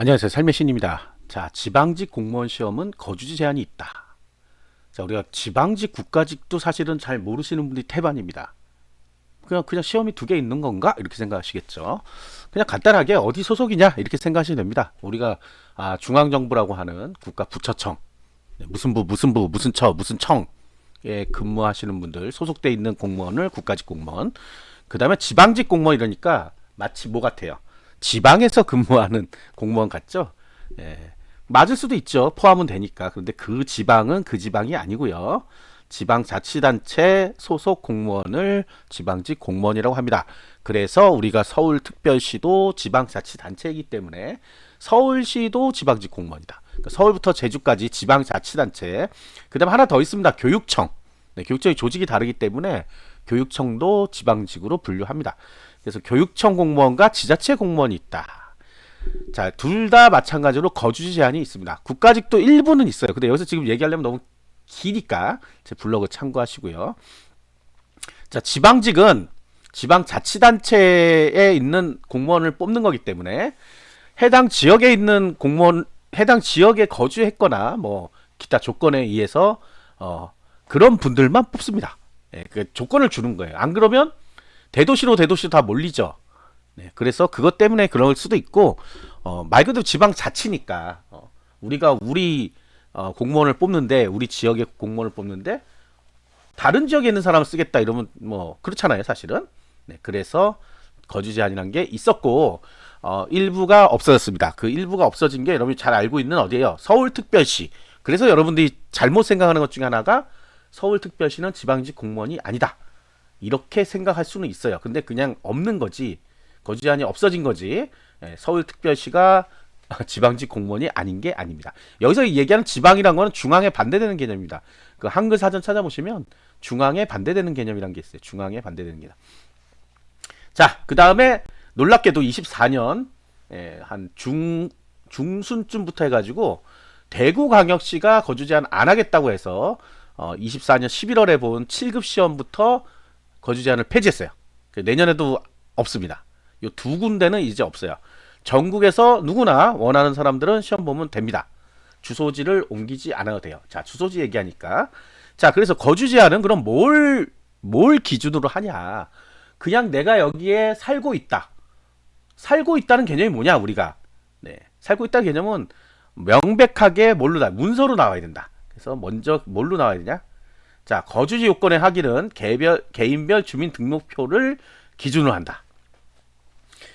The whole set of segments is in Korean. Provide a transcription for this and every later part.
안녕하세요. 삶의 신입니다. 자, 지방직 공무원 시험은 거주지 제한이 있다. 자, 우리가 지방직, 국가직도 사실은 잘 모르시는 분들이 태반입니다. 그냥 그냥 시험이 두 개 있는 건가 이렇게 생각하시겠죠. 그냥 간단하게 어디 소속이냐 이렇게 생각하시면 됩니다. 우리가 아, 중앙정부라고 하는 국가 부처청 네, 무슨 부 무슨 부 무슨 처 무슨 청에 근무하시는 분들 소속돼 있는 공무원을 국가직 공무원 그 다음에 지방직 공무원 이러니까 마치 뭐 같아요 지방에서 근무하는 공무원 같죠? 예. 맞을 수도 있죠. 포함은 되니까. 그런데 그 지방은 그 지방이 아니고요. 지방자치단체 소속 공무원을 지방직 공무원이라고 합니다. 그래서 우리가 서울특별시도 지방자치단체이기 때문에 서울시도 지방직 공무원이다. 그러니까 서울부터 제주까지 지방자치단체. 그 다음 하나 더 있습니다. 교육청. 네, 교육청의 조직이 다르기 때문에 교육청도 지방직으로 분류합니다 그래서 교육청 공무원과 지자체 공무원이 있다 자, 둘 다 마찬가지로 거주지 제한이 있습니다. 국가직도 일부는 있어요. 근데 여기서 지금 얘기하려면 너무 기니까 제 블로그 참고하시고요. 자, 지방직은 지방 자치단체에 있는 공무원을 뽑는 거기 때문에 해당 지역에 있는 공무원, 해당 지역에 거주했거나 뭐 기타 조건에 의해서 어, 그런 분들만 뽑습니다. 예, 그 조건을 주는 거예요. 안 그러면 대도시로 대도시로 다 몰리죠. 네, 그래서 그것 때문에 그럴 수도 있고 어, 말 그대로 지방 자치니까 어, 우리가 우리 어, 공무원을 뽑는데 우리 지역의 공무원을 뽑는데 다른 지역에 있는 사람을 쓰겠다 이러면 뭐 그렇잖아요 사실은. 네, 그래서 거주 제한이라는 게 있었고 어, 일부가 없어졌습니다. 그 일부가 없어진 게 여러분이 잘 알고 있는 어디예요? 서울특별시. 그래서 여러분들이 잘못 생각하는 것 중에 하나가 서울특별시는 지방직 공무원이 아니다 이렇게 생각할 수는 있어요 근데 그냥 없는 거지 거주 제한이 없어진 거지. 예, 서울특별시가 지방직 공무원이 아닌 게 아닙니다. 여기서 얘기하는 지방이란 거는 중앙에 반대되는 개념입니다. 그 한글 사전 찾아보시면 중앙에 반대되는 개념이란 게 있어요. 중앙에 반대되는 개념. 자, 그 다음에 놀랍게도 24년 예, 한 중 중순쯤부터 해가지고 대구광역시가 거주 제한 안 하겠다고 해서 어, 24년 11월에 본 7급 시험부터 거주 제한을 폐지했어요. 그 내년에도 없습니다. 요두 군데는 이제 없어요. 전국에서 누구나 원하는 사람들은 시험 보면 됩니다. 주소지를 옮기지 않아도 돼요. 자, 주소지 얘기하니까. 자, 그래서 거주 제한은 그럼 뭘, 뭘 기준으로 하냐. 그냥 내가 여기에 살고 있다. 살고 있다는 개념이 뭐냐, 우리가. 네. 살고 있다는 개념은 명백하게 뭘로 나, 문서로 나와야 된다. 그래서 먼저 뭘로 나와야 되냐? 자, 거주지 요건의 확인은 개별, 개인별 주민등록표를 기준으로 한다.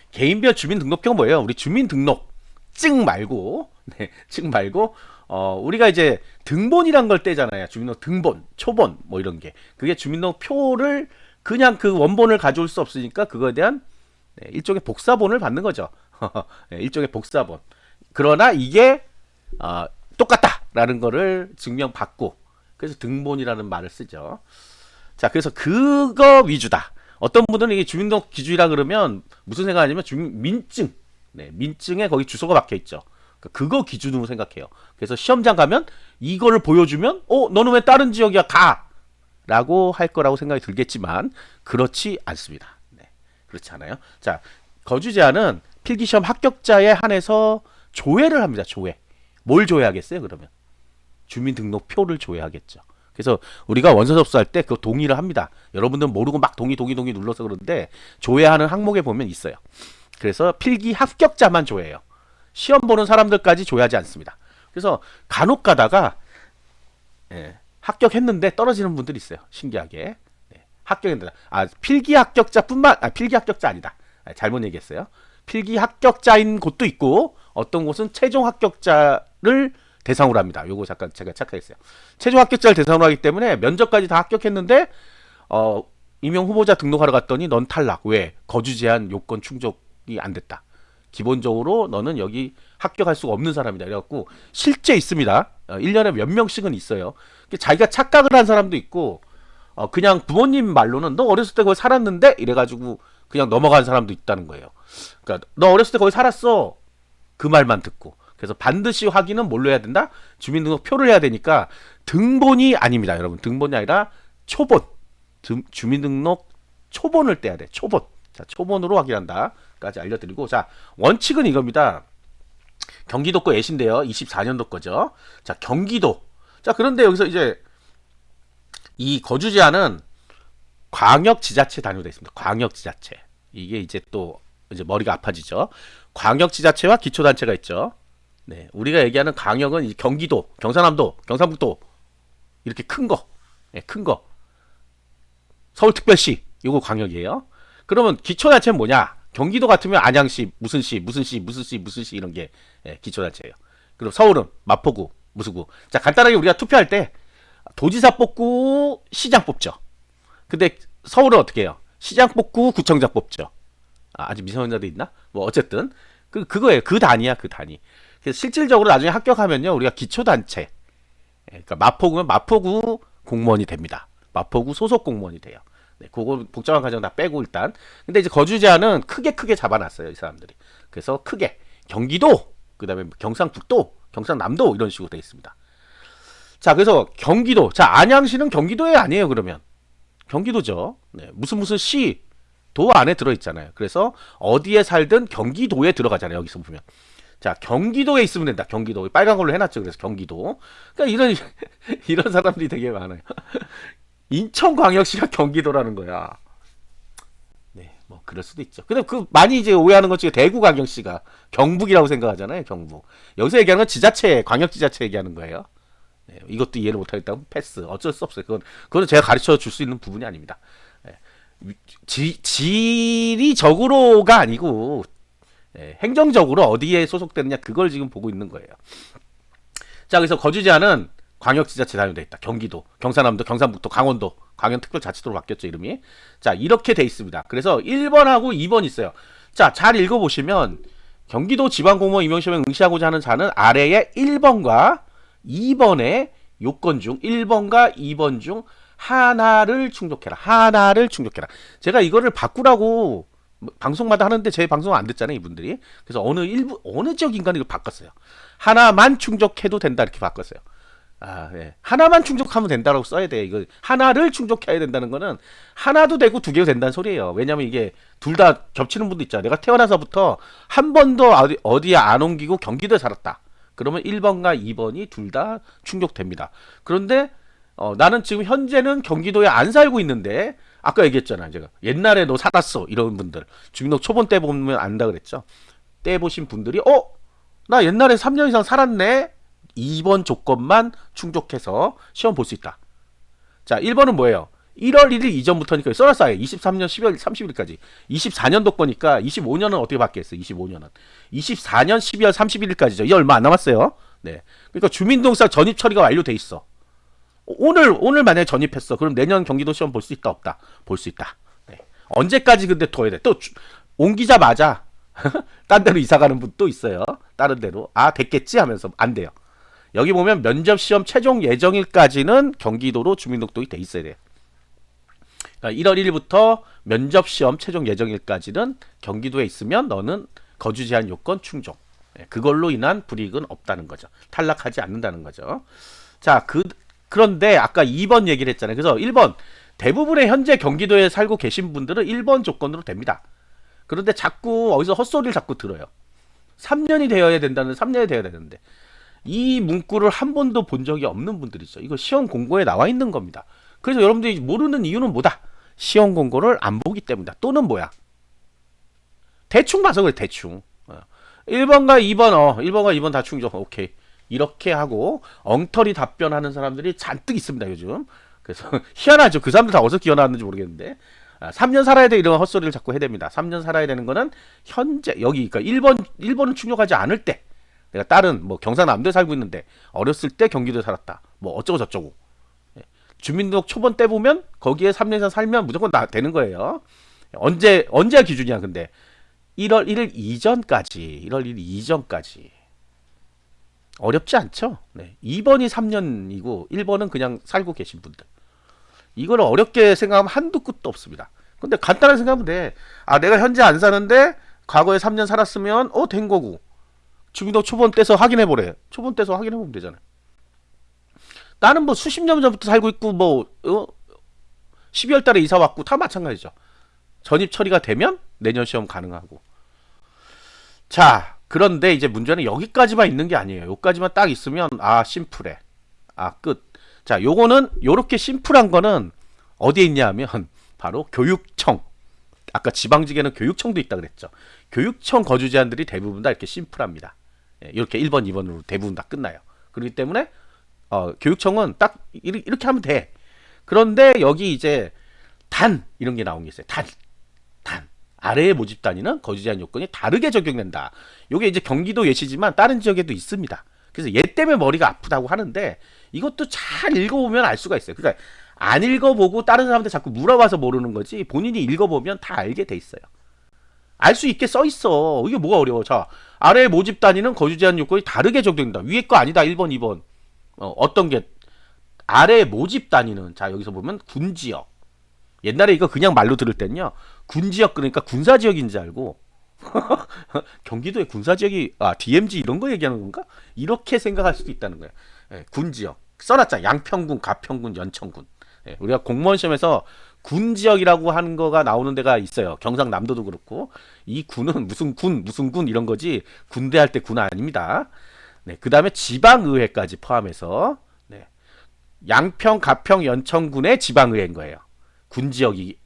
개인별 주민등록표가 뭐예요? 우리 주민등록증 말고, 네, 증 말고, 어, 우리가 이제 등본이란 걸 떼잖아요. 주민등록 등본, 초본, 뭐 이런 게. 그게 주민등록표를 그냥 그 원본을 가져올 수 없으니까 그거에 대한 네, 일종의 복사본을 받는 거죠. 네, 일종의 복사본. 그러나 이게 어, 똑같다라는 거를 증명받고 그래서 등본이라는 말을 쓰죠. 자, 그래서 그거 위주다. 어떤 분들은 이게 주민등록 기준이라 그러면 무슨 생각하냐면 주민 민증, 네, 민증에 거기 주소가 박혀 있죠. 그러니까 그거 기준으로 생각해요. 그래서 시험장 가면 이거를 보여주면 어 너는 왜 다른 지역이야 가 라고 할 거라고 생각이 들겠지만 그렇지 않습니다. 네, 그렇지 않아요. 자 거주 제한은 필기시험 합격자에 한해서 조회를 합니다. 조회. 뭘 조회하겠어요? 그러면 주민등록표를 조회하겠죠. 그래서 우리가 원서 접수할 때 그 동의를 합니다. 여러분들은 모르고 막 동의 동의 동의 눌러서 그러는데 조회 하는 항목에 보면 있어요. 그래서 필기 합격자만 조회해요. 시험 보는 사람들까지 조회하지 않습니다. 그래서 간혹 가다가 예, 합격했는데 떨어지는 분들이 있어요. 신기하게. 네, 합격했는데 아 필기 합격자뿐만 아 필기 합격자 아니다. 아, 잘못 얘기했어요. 필기 합격자인 곳도 있고 어떤 곳은 최종 합격자를 대상으로 합니다. 요거 잠깐 제가 착각했어요. 최종 합격자를 대상으로 하기 때문에 면접까지 다 합격했는데 어 임용 후보자 등록하러 갔더니 넌 탈락. 왜? 거주 제한 요건 충족이 안 됐다. 기본적으로 너는 여기 합격할 수가 없는 사람이다. 그래갖고 실제 있습니다. 어, 1년에 몇 명씩은 있어요. 자기가 착각을 한 사람도 있고 어, 그냥 부모님 말로는 너 어렸을 때 거기 살았는데 이래가지고 그냥 넘어간 사람도 있다는 거예요. 그러니까 너 어렸을 때 거기 살았어. 그 말만 듣고. 그래서 반드시 확인은 뭘로 해야 된다? 주민등록표를 해야 되니까 등본이 아닙니다, 여러분. 등본이 아니라 초본. 등- 주민등록 초본을 떼야 돼. 초본. 자, 초본으로 확인한다까지 알려드리고 자 원칙은 이겁니다. 경기도 거 예신데요. 24년도 거죠. 자, 경기도. 자, 그런데 여기서 이제 이 거주 제한은 광역 지자체 단위로 되어 있습니다. 광역 지자체. 이게 이제 또 이제 머리가 아파지죠. 광역 지자체와 기초 단체가 있죠. 네. 우리가 얘기하는 이제 경기도, 경상남도, 경상북도 이렇게 큰 거. 예, 큰 거. 서울특별시 요거 광역이에요. 그러면 기초단체는 뭐냐? 경기도 같으면 안양시 무슨 시 무슨 시 무슨 시 무슨 시 이런 게 예, 기초단체예요. 그리고 서울은 마포구 무수구. 자 간단하게 우리가 투표할 때 도지사 뽑고 시장 뽑죠. 근데 서울은 어떻게 해요? 시장 뽑고 구청장 뽑죠. 아, 아직 미성년자도 있나? 뭐 어쨌든 그 그거예요. 그 단위야 그 단위. 실질적으로 나중에 합격하면요 우리가 기초단체. 예, 그러니까 마포구면 마포구 공무원이 됩니다. 마포구 소속 공무원이 돼요. 네, 그거 복잡한 과정 다 빼고 일단. 근데 이제 거주 제한은 크게 크게 잡아놨어요 이 사람들이. 그래서 크게 경기도, 그다음에 경상북도, 경상남도 이런 식으로 돼 있습니다. 자, 그래서 경기도, 자 안양시는 경기도에 아니에요 그러면 경기도죠. 네, 무슨 무슨 시. 도 안에 들어있잖아요. 그래서 어디에 살든 경기도에 들어가잖아요. 여기서 보면. 자, 경기도에 있으면 된다. 경기도. 빨간 걸로 해놨죠. 그래서 경기도. 그러니까 이런, 이런 사람들이 되게 많아요. 인천광역시가 경기도라는 거야. 네, 뭐 그럴 수도 있죠. 근데 그 많이 이제 오해하는 것 중에 대구광역시가 경북이라고 생각하잖아요. 경북. 여기서 얘기하는 건 지자체, 광역지자체 얘기하는 거예요. 네, 이것도 이해를 못하겠다면 패스. 어쩔 수 없어요. 그건 그건 제가 가르쳐 줄 수 있는 부분이 아닙니다. 네, 지, 지리적으로가 아니고 네, 행정적으로 어디에 소속되느냐 그걸 지금 보고 있는 거예요. 자, 그래서 거주 제한은 광역지자체 단위로 돼 있다. 경기도, 경상남도, 경상북도, 강원도, 광역특별자치도로 바뀌었죠 이름이. 자, 이렇게 돼 있습니다. 그래서 1번하고 2번 있어요. 자, 잘 읽어보시면 경기도 지방공무원 임용시험에 응시하고자 하는 자는 아래에 1번과 2번의 요건 중 1번과 2번 중 하나를 충족해라. 하나를 충족해라. 제가 이거를 바꾸라고 방송마다 하는데 제 방송 안 듣잖아요, 이분들이. 그래서 어느 일부 어느 지역 인간이 이걸 바꿨어요. 하나만 충족해도 된다 이렇게 바꿨어요. 아, 예. 하나만 충족하면 된다라고 써야 돼. 이거 하나를 충족해야 된다는 거는 하나도 되고 두 개도 된다는 소리예요. 왜냐면 이게 둘 다 겹치는 분도 있잖아요. 내가 태어나서부터 한 번도 어디, 어디에 안 옮기고 경기도에 살았다. 그러면 1번과 2번이 둘 다 충족됩니다. 그런데 어, 나는 지금 현재는 경기도에 안 살고 있는데 아까 얘기했잖아요. 제가 옛날에 너 살았어 이런 분들 주민등록 초본 때 보면 안다 그랬죠. 때 보신 분들이 어? 나 옛날에 3년 이상 살았네. 2번 조건만 충족해서 시험 볼 수 있다. 자, 1번은 뭐예요? 1월 1일 이전부터니까 써놨어요. 23년 12월 30일까지. 24년도 거니까 25년은 어떻게 바뀌었어요? 25년은. 24년 12월 31일까지죠. 이 얼마 안 남았어요. 네. 그러니까 주민등록상 전입 처리가 완료돼 있어. 오늘 오늘 만약에 전입했어. 그럼 내년 경기도 시험 볼 수 있다 없다? 볼 수 있다. 네. 언제까지 근데 둬야 돼? 또 주- 옮기자마자 딴 데로 이사 가는 분 또 있어요. 다른 데로. 아, 됐겠지 하면서 안 돼요. 여기 보면 면접 시험 최종 예정일까지는 경기도로 주민등록이 돼 있어야 돼요. 그러니까 1월 1일부터 면접 시험 최종 예정일까지는 경기도에 있으면 너는 거주 제한 요건 충족. 예, 그걸로 인한 불이익은 없다는 거죠. 탈락하지 않는다는 거죠. 자, 그 그런데 아까 2번 얘기를 했잖아요. 그래서 1번 대부분의 현재 경기도에 살고 계신 분들은 1번 조건으로 됩니다. 그런데 자꾸 어디서 헛소리를 자꾸 들어요. 3년이 되어야 된다는 3년이 되어야 되는데 이 문구를 한 번도 본 적이 없는 분들이 있어. 이거 시험 공고에 나와 있는 겁니다. 그래서 여러분들이 모르는 이유는 뭐다? 시험 공고를 안 보기 때문이다. 또는 뭐야? 대충 봐서 그래, 대충. 어. 1번과 2번, 어, 1번과 2번 다 충족. 오케이. 이렇게 하고 엉터리 답변하는 사람들이 잔뜩 있습니다, 요즘. 그래서 희한하죠. 그 사람들 다 어디서 기어나왔는지 모르겠는데. 아, 3년 살아야 돼 이런 헛소리를 자꾸 해댑니다. 3년 살아야 되는 거는 현재 여기 그러니까 1번 1번은 충족하지 않을 때 내가 다른 뭐 경상남도에 살고 있는데 어렸을 때 경기도에 살았다. 뭐 어쩌고 저쩌고. 예. 주민등록 초본 때 보면 거기에 3년 이상 살면 무조건 나 되는 거예요. 언제 언제가 기준이야 근데 1월 1일 이전까지 1월 1일 이전까지 어렵지 않죠? 네. 2번이 3년이고 1번은 그냥 살고 계신 분들. 이걸 어렵게 생각하면 한두 끝도 없습니다. 근데 간단하게 생각하면 돼. 아, 내가 현재 안 사는데 과거에 3년 살았으면 어, 된 거고. 주민등록 초본 떼서 확인해 보래. 초본 떼서 확인해 보면 되잖아요. 나는 뭐 수십 년 전부터 살고 있고 뭐 어? 12월 달에 이사 왔고 다 마찬가지죠. 전입 처리가 되면 내년 시험 가능하고. 자, 그런데 이제 문제는 여기까지만 있는 게 아니에요. 여기까지만 딱 있으면 아 심플해. 아 끝. 자, 요거는 요렇게 심플한 거는 어디에 있냐면 바로 교육청. 아까 지방직에는 교육청도 있다 그랬죠. 교육청 거주 제한들이 대부분 다 이렇게 심플합니다. 예, 이렇게 1번, 2번으로 대부분 다 끝나요. 그렇기 때문에 어, 교육청은 딱 이렇게 하면 돼. 그런데 여기 이제 단 이런 게 나온 게 있어요. 단. 단. 아래의 모집 단위는 거주 제한 요건이 다르게 적용된다. 요게 이제 경기도 예시지만 다른 지역에도 있습니다. 그래서 얘 때문에 머리가 아프다고 하는데 이것도 잘 읽어보면 알 수가 있어요. 그러니까 안 읽어보고 다른 사람한테 자꾸 물어봐서 모르는 거지 본인이 읽어보면 다 알게 돼 있어요. 알 수 있게 써 있어. 이게 뭐가 어려워. 자, 아래 모집 단위는 거주 제한 요건이 다르게 적용된다. 위에 거 아니다. 1번, 2번. 어, 어떤 게 아래 모집 단위는 자, 여기서 보면 군 지역. 옛날에 이거 그냥 말로 들을 땐요. 군 지역 그러니까 군사 지역인 줄 알고 경기도의 군사 지역이 아, DMZ 이런 거 얘기하는 건가? 이렇게 생각할 수도 있다는 거예요. 예, 군 지역. 써놨잖아. 양평군, 가평군, 연천군. 예, 우리가 공무원 시험에서 군 지역이라고 하는 거가 나오는 데가 있어요. 경상남도도 그렇고 이 군은 무슨 군 무슨 군 이런 거지 군대 할 때 군 아닙니다. 네, 그 다음에 지방의회까지 포함해서 네, 양평, 가평, 연천군의 지방의회인 거예요. 군 지역이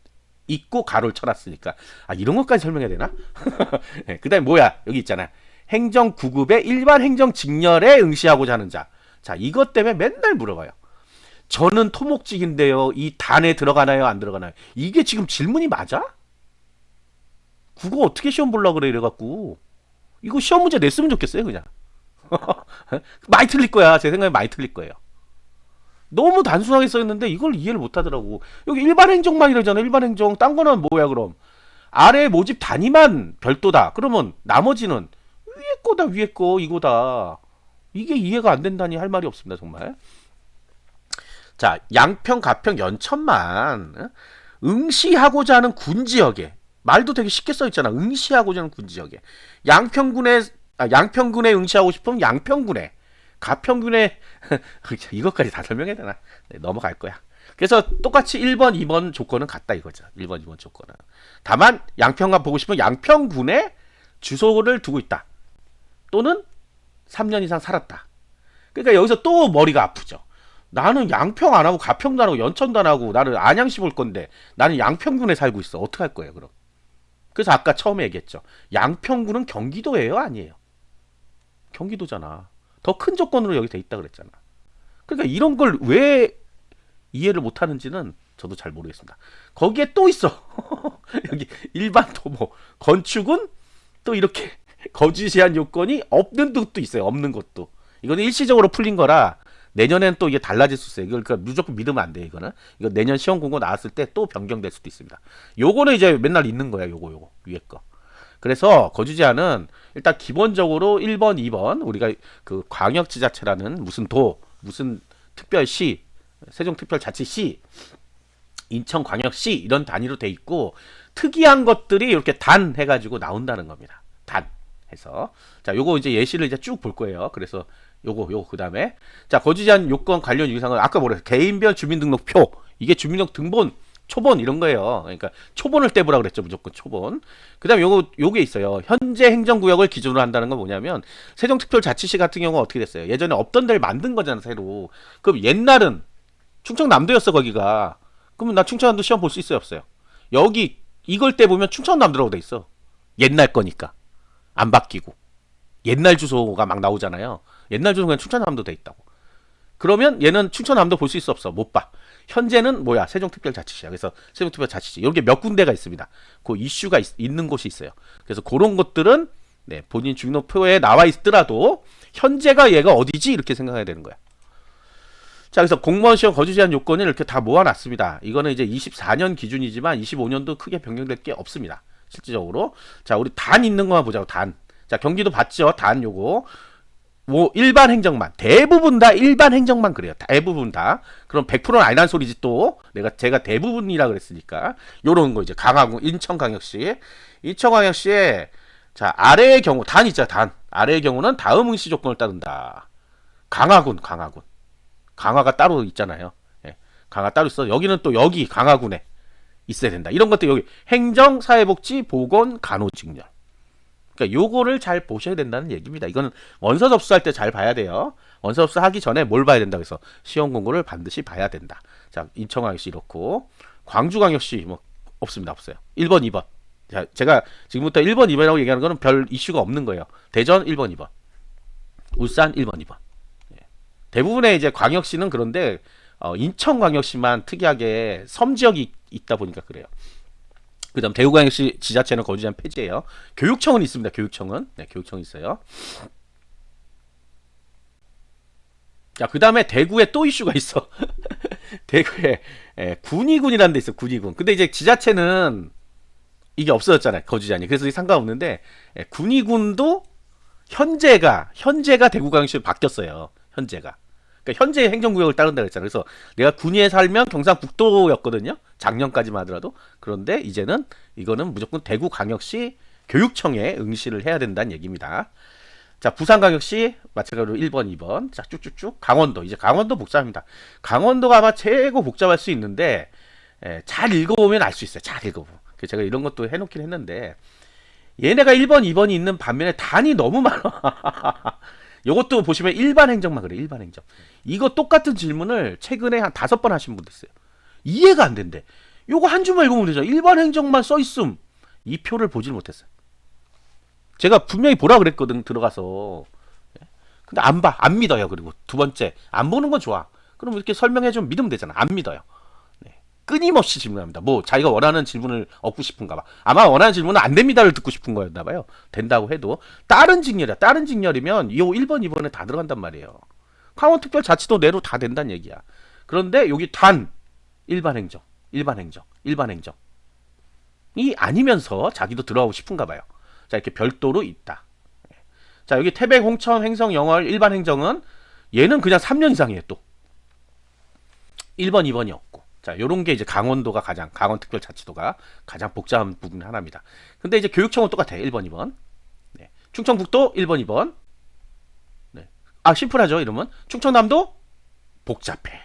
있고 가로를 쳐놨으니까 아 이런 것까지 설명해야 되나? 네, 그 다음에 뭐야 여기 있잖아. 행정 9급의 일반 행정 직렬에 응시하고자 하는 자. 자 이것 때문에 맨날 물어봐요. 저는 토목직인데요. 이 단에 들어가나요? 안 들어가나요? 이게 지금 질문이 맞아? 국어 어떻게 시험 보려고 그래 이래갖고 이거 시험 문제 냈으면 좋겠어요 그냥 많이 틀릴 거야 제 생각에 많이 틀릴 거예요 너무 단순하게 써있는데 이걸 이해를 못하더라고. 여기 일반 행정만 이러잖아 일반 행정. 딴 거는 뭐야 그럼? 아래 모집 단위만 별도다. 그러면 나머지는 위에 거다 위에 거 이거다. 이게 이해가 안 된다니 할 말이 없습니다 정말. 자, 양평, 가평, 연천만 어? 응시하고자 하는 군 지역에 말도 되게 쉽게 써 있잖아. 응시하고자 하는 군 지역에. 양평군에 아, 양평군에 응시하고 싶으면 양평군에 가평군에 이것까지 다 설명해야 되나? 네, 넘어갈 거야. 그래서 똑같이 1번, 2번 조건은 같다 이거죠. 1번, 2번 조건은. 다만 양평가 보고 싶으면 양평군에 주소를 두고 있다. 또는 3년 이상 살았다. 그러니까 여기서 또 머리가 아프죠. 나는 양평 안 하고 가평도 안 하고 연천도 안 하고 나는 안양시 볼 건데 나는 양평군에 살고 있어. 어떻게 할 거예요, 그럼? 그래서 아까 처음에 얘기했죠. 양평군은 경기도예요, 아니에요? 경기도잖아. 더 큰 조건으로 여기 돼 있다 그랬잖아. 그러니까 이런 걸 왜 이해를 못 하는지는 저도 잘 모르겠습니다. 거기에 또 있어. 여기 일반 도모 건축은 또 이렇게 거주 제한 요건이 없는 것도 있어요. 없는 것도. 이거는 일시적으로 풀린 거라 내년엔 또 이게 달라질 수 있어요. 이걸 그러니까 무조건 믿으면 안 돼. 이거는 이거 내년 시험 공고 나왔을 때 또 변경될 수도 있습니다. 요거는 이제 맨날 있는 거야. 요거 요거 위에 거. 그래서 거주 제한은 일단 기본적으로 1번, 2번 우리가 그 광역지자체라는 무슨 도, 무슨 특별시, 세종특별자치시, 인천광역시 이런 단위로 돼 있고 특이한 것들이 이렇게 단 해가지고 나온다는 겁니다. 단 해서. 자 요거 이제 예시를 이제 쭉 볼 거예요. 그래서 요거 요거 그 다음에. 자 거주 제한 요건 관련 유상은 아까 뭐래? 개인별 주민등록표. 이게 주민등록 등본 초본 이런 거예요. 그러니까 초본을 떼보라 그랬죠. 무조건 초본. 그다음에 요거 요게 있어요. 현재 행정구역을 기준으로 한다는 건 뭐냐면 세종특별자치시 같은 경우 가 어떻게 됐어요? 예전에 없던 데를 만든 거잖아 새로. 그럼 옛날은 충청남도였어 거기가. 그러면 나 충청남도 시험 볼 수 있어요 없어요? 여기 이걸 떼보면 충청남도라고 돼 있어. 옛날 거니까 안 바뀌고 옛날 주소가 막 나오잖아요. 옛날 주소는 그냥 충청남도 돼 있다고. 그러면 얘는 충청남도 볼 수 있어 없어? 못 봐. 현재는 뭐야? 세종특별자치시야. 그래서 세종특별자치시. 여기 몇 군데가 있습니다. 그 이슈가 있, 는 곳이 있어요. 그래서 그런 것들은 네, 본인 주민등록표에 나와 있더라도 현재가 얘가 어디지? 이렇게 생각해야 되는 거야. 자, 그래서 공무원 시험 거주 제한 요건을 이렇게 다 모아놨습니다. 이거는 이제 24년 기준이지만 25년도 크게 변경될 게 없습니다. 실질적으로. 자, 우리 단 있는 것만 보자고, 단. 자, 경기도 봤죠? 단 요거. 뭐 일반 행정만 대부분 다 일반 행정만 그래요. 대부분 다. 그럼 100%는 아니란 소리지 또. 내가 제가 대부분이라 그랬으니까. 요런 거 이제 강화군 인천광역시 인천광역시에 자, 아래의 경우 단 있죠, 단. 아래의 경우는 다음 응시 조건을 따른다. 강화군, 강화군. 강화가 따로 있잖아요. 예. 강화 따로 있어. 여기는 또 여기 강화군에 있어야 된다. 이런 것들 여기 행정, 사회복지, 보건, 간호직렬. 그러니까 요거를 잘 보셔야 된다는 얘기입니다. 이거는 원서 접수할 때 잘 봐야 돼요. 원서 접수하기 전에 뭘 봐야 된다 그래서 시험 공고를 반드시 봐야 된다. 자, 인천광역시 이렇고 광주광역시 뭐 없습니다. 없어요. 1번, 2번. 자, 제가 지금부터 1번, 2번이라고 얘기하는 거는 별 이슈가 없는 거예요. 대전 1번, 2번. 울산 1번, 2번. 예. 대부분의 이제 광역시는 그런데 어, 인천광역시만 특이하게 섬 지역이 있다 보니까 그래요. 그 다음 대구광역시 지자체는 거주제한 폐지예요. 교육청은 있습니다. 교육청은 네, 교육청 있어요. 자, 그 다음에 대구에 또 이슈가 있어. 대구에 예, 군의군이라는 데 있어. 군의군. 근데 이제 지자체는 이게 없어졌잖아요. 거주자니. 그래서 상관없는데 예, 군의군도 현재가 현재가 대구광역시로 바뀌었어요. 현재가. 그러니까 현재 행정구역을 따른다 그랬잖아요. 그래서 내가 군위에 살면 경상북도였거든요. 작년까지만 하더라도. 그런데 이제는 이거는 무조건 대구광역시 교육청에 응시를 해야 된다는 얘기입니다. 자, 부산광역시 마찬가지로 1번, 2번. 자, 쭉쭉쭉. 강원도. 이제 강원도 복잡합니다. 강원도가 아마 최고 복잡할 수 있는데 예, 잘 읽어보면 알 수 있어요. 잘 읽어보면. 제가 이런 것도 해놓긴 했는데 얘네가 1번, 2번이 있는 반면에 단이 너무 많아. 요것도 보시면 일반 행정만 그래. 일반 행정. 이거 똑같은 질문을 최근에 한 다섯 번 하신 분도 있어요. 이해가 안 된대. 요거 한 줄만 읽으면 되잖아. 일반 행정만 써 있음. 이 표를 보질 못했어요. 제가 분명히 보라 그랬거든 들어가서. 예? 근데 안 봐. 안 믿어요. 그리고 두 번째 안 보는 건 좋아. 그럼 이렇게 설명해 좀 믿으면 되잖아. 안 믿어요. 네. 끊임없이 질문합니다. 뭐 자기가 원하는 질문을 얻고 싶은가 봐. 아마 원하는 질문은 안 됩니다를 듣고 싶은 거였나 봐요. 된다고 해도 다른 직렬이야. 다른 직렬이면 요 1번, 2번에 다 들어간단 말이에요. 강원 특별 자치도 내로 다 된다는 얘기야. 그런데 여기 단 일반 행정, 일반 행정, 일반 행정. 이 아니면서 자기도 들어가고 싶은가 봐요. 자, 이렇게 별도로 있다. 자, 여기 태백, 홍천, 횡성, 영월, 일반 행정은 얘는 그냥 3년 이상이에요, 또. 1번, 2번이 없고. 자, 요런 게 이제 강원도가 가장, 강원 특별자치도가 가장 복잡한 부분 하나입니다. 근데 이제 교육청은 똑같아요. 1번, 2번. 네. 충청북도 1번, 2번. 네. 아, 심플하죠, 이러면. 충청남도 복잡해.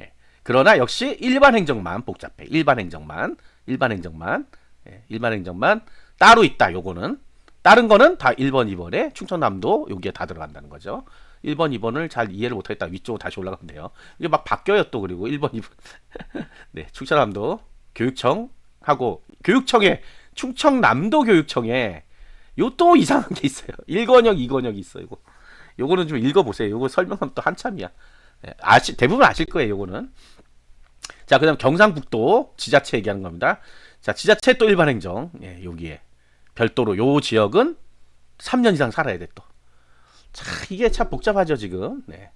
예. 그러나 역시 일반 행정만 복잡해. 일반 행정만. 일반 행정만. 예. 일반 행정만 따로 있다. 요거는. 다른 거는 다 1번, 2번에 충청남도 여기에 다 들어간다는 거죠. 1번, 2번을 잘 이해를 못하겠다. 위쪽으로 다시 올라가면 돼요. 이게 막 바뀌어요 또 그리고 1번, 2번. 네, 충청남도 교육청하고 교육청에 충청남도 교육청에 요 또 이상한 게 있어요. 1권역, 2권역이 있어요. 이거. 요거는 좀 읽어보세요. 요거 설명하면 또 한참이야. 네, 아시, 대부분 아실 거예요. 요거는. 자, 그 다음 경상북도 지자체 얘기하는 겁니다. 자, 지자체 또 일반 행정. 예, 여기에 별도로 요 지역은 3년 이상 살아야 돼 또. 자, 이게 참 복잡하죠, 지금. 네.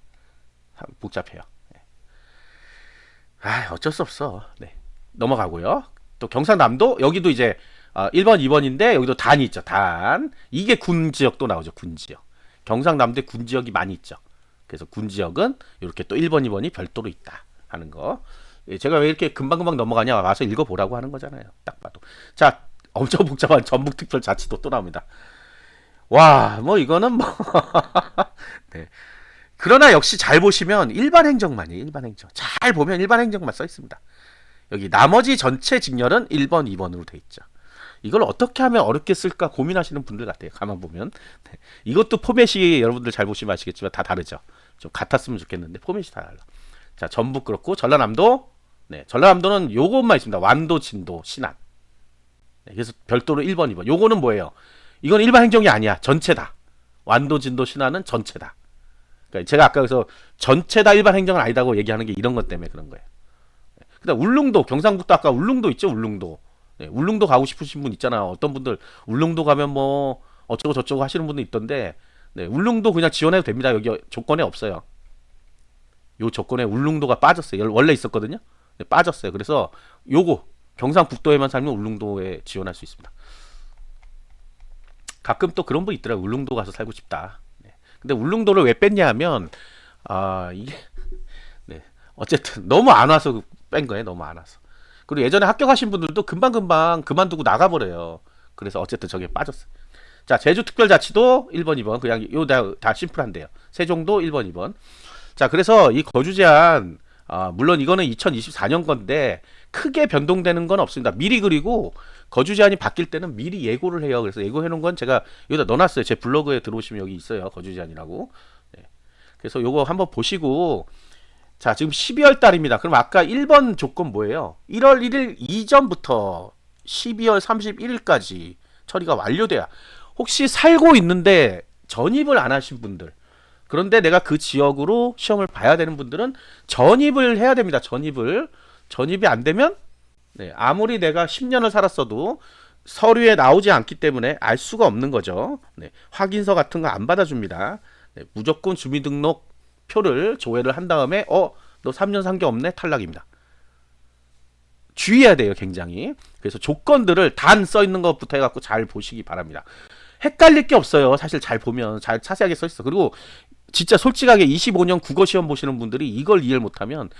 참 복잡해요. 네. 아, 어쩔 수 없어. 네. 넘어가고요. 또 경상남도 여기도 이제 어, 1번, 2번인데 여기도 단이 있죠. 단. 이게 군 지역도 나오죠. 군 지역. 경상남도에 군 지역이 많이 있죠. 그래서 군 지역은 이렇게 또 1번, 2번이 별도로 있다 하는 거. 예, 제가 왜 이렇게 금방금방 넘어가냐 와서 읽어보라고 하는 거잖아요. 딱 봐도. 자, 엄청 복잡한 전북특별자치도 또 나옵니다. 와, 뭐 이거는 뭐 네. 그러나 역시 잘 보시면 일반 행정만이에요. 일반 행정. 잘 보면 일반 행정만 써 있습니다. 여기 나머지 전체 직렬은 1번, 2번으로 돼 있죠. 이걸 어떻게 하면 어렵게 쓸까 고민하시는 분들 같아요. 가만 보면. 네. 이것도 포맷이 여러분들 잘 보시면 아시겠지만 다 다르죠. 좀 같았으면 좋겠는데 포맷이 다 달라. 자, 전북 그렇고 전라남도 네, 전라남도는 요것만 있습니다. 완도, 진도, 신안. 네, 그래서 별도로 1번, 2번. 요거는 뭐예요? 이건 일반 행정이 아니야. 전체다. 완도, 진도, 신안은 전체다. 그러니까 제가 아까 그래서 전체다 일반 행정은 아니다고 얘기하는 게 이런 것 때문에 그런 거예요. 그다음 울릉도, 경상북도 아까 울릉도 있죠, 울릉도. 네, 울릉도 가고 싶으신 분 있잖아요. 어떤 분들 울릉도 가면 뭐 어쩌고 저쩌고 하시는 분도 있던데, 네, 울릉도 그냥 지원해도 됩니다. 여기 조건에 없어요. 요 조건에 울릉도가 빠졌어요. 원래 있었거든요. 네, 빠졌어요. 그래서 요거 경상북도에만 살면 울릉도에 지원할 수 있습니다. 가끔 또 그런 분 있더라고. 울릉도 가서 살고 싶다. 네. 근데 울릉도를 왜 뺐냐 하면 아 이게 네 어쨌든 너무 안 와서 뺀 거예요. 너무 안 와서. 그리고 예전에 합격하신 분들도 금방 금방 그만두고 나가버려요. 그래서 어쨌든 저게 빠졌어요. 자 제주 특별자치도 1번, 2번 그냥 요다 다 심플한데요. 세종도 1번, 2번. 자 그래서 이 거주 제한 아, 물론 이거는 2024년 건데 크게 변동되는 건 없습니다. 미리 그리고 거주 제한이 바뀔 때는 미리 예고를 해요. 그래서 예고해 놓은 건 제가 여기다 넣어놨어요. 제 블로그에 들어오시면 여기 있어요. 거주 제한이라고. 네. 그래서 요거 한번 보시고 자 지금 12월 달입니다. 그럼 아까 1번 조건 뭐예요? 1월 1일 이전부터 12월 31일까지 처리가 완료돼야 혹시 살고 있는데 전입을 안 하신 분들 그런데 내가 그 지역으로 시험을 봐야 되는 분들은 전입을 해야 됩니다. 전입을 전입이 안 되면 네, 아무리 내가 10년을 살았어도 서류에 나오지 않기 때문에 알 수가 없는 거죠. 네, 확인서 같은 거 안 받아줍니다. 네, 무조건 주민등록 표를 조회를 한 다음에 어, 너 3년 산 게 없네 탈락입니다. 주의해야 돼요, 굉장히. 그래서 조건들을 단 써 있는 것부터 해갖고 잘 보시기 바랍니다. 헷갈릴 게 없어요. 사실 잘 보면 잘 자세하게 써 있어. 그리고 진짜 솔직하게 25년 국어 시험 보시는 분들이 이걸 이해를 못하면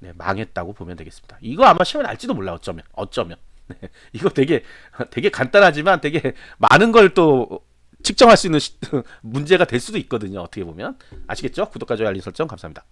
네, 망했다고 보면 되겠습니다. 이거 아마 시험에 날지도 몰라 어쩌면 어쩌면 네, 이거 되게 되게 간단하지만 되게 많은 걸 또 측정할 수 있는 시- 문제가 될 수도 있거든요. 어떻게 보면 아시겠죠? 구독과 좋아요 알림 설정 감사합니다.